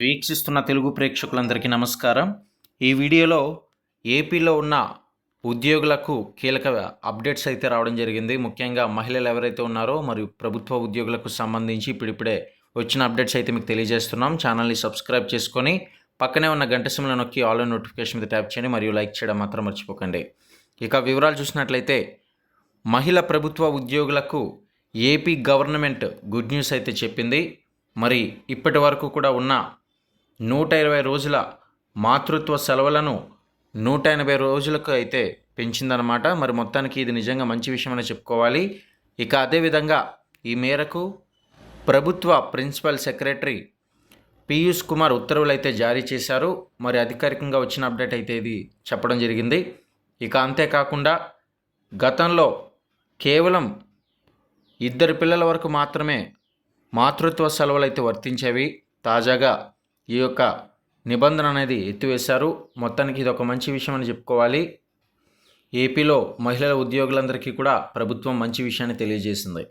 వీక్షిస్తున్న తెలుగు ప్రేక్షకులందరికీ నమస్కారం. ఈ వీడియోలో ఏపీలో ఉన్న ఉద్యోగులకు కీలక అప్డేట్స్ అయితే రావడం జరిగింది. ముఖ్యంగా మహిళలు ఎవరైతే ఉన్నారో మరియు ప్రభుత్వ ఉద్యోగులకు సంబంధించి ఇప్పుడిప్పుడే వచ్చిన అప్డేట్స్ అయితే మీకు తెలియజేస్తున్నాం. ఛానల్ని సబ్స్క్రైబ్ చేసుకొని పక్కనే ఉన్న గంట సిమ్లో నొక్కి ఆల్ నోటిఫికేషన్ మీద ట్యాప్ చేయండి. మరియు లైక్ చేయడం మాత్రం మర్చిపోకండి. ఇక వివరాలు చూసినట్లయితే మహిళ ప్రభుత్వ ఉద్యోగులకు ఏపీ గవర్నమెంట్ గుడ్ న్యూస్ అయితే చెప్పింది. మరి ఇప్పటి వరకు కూడా ఉన్న నూట ఇరవై రోజుల మాతృత్వ సెలవులను నూట ఎనభై రోజులకు అయితే పెంచిందనమాట మరి మొత్తానికి ఇది నిజంగా మంచి విషయం అని చెప్పుకోవాలి. ఇక అదేవిధంగా ఈ మేరకు ప్రభుత్వ ప్రిన్సిపల్ సెక్రటరీ పీయూష్ కుమార్ ఉత్తర్వులు అయితే జారీ చేశారు. మరి అధికారికంగా వచ్చిన అప్డేట్ అయితే ఇది చెప్పడం జరిగింది. ఇక అంతేకాకుండా గతంలో కేవలం ఇద్దరు పిల్లల వరకు మాత్రమే మాతృత్వ సెలవులు అయితే వర్తించేవి. తాజాగా ఈ యొక్క నిబంధన అనేది ఎత్తివేశారు. మొత్తానికి ఇది ఒక మంచి విషయం అని చెప్పుకోవాలి. ఏపీలో మహిళల ఉద్యోగులందరికీ కూడా ప్రభుత్వం మంచి విషయాన్ని తెలియజేసింది.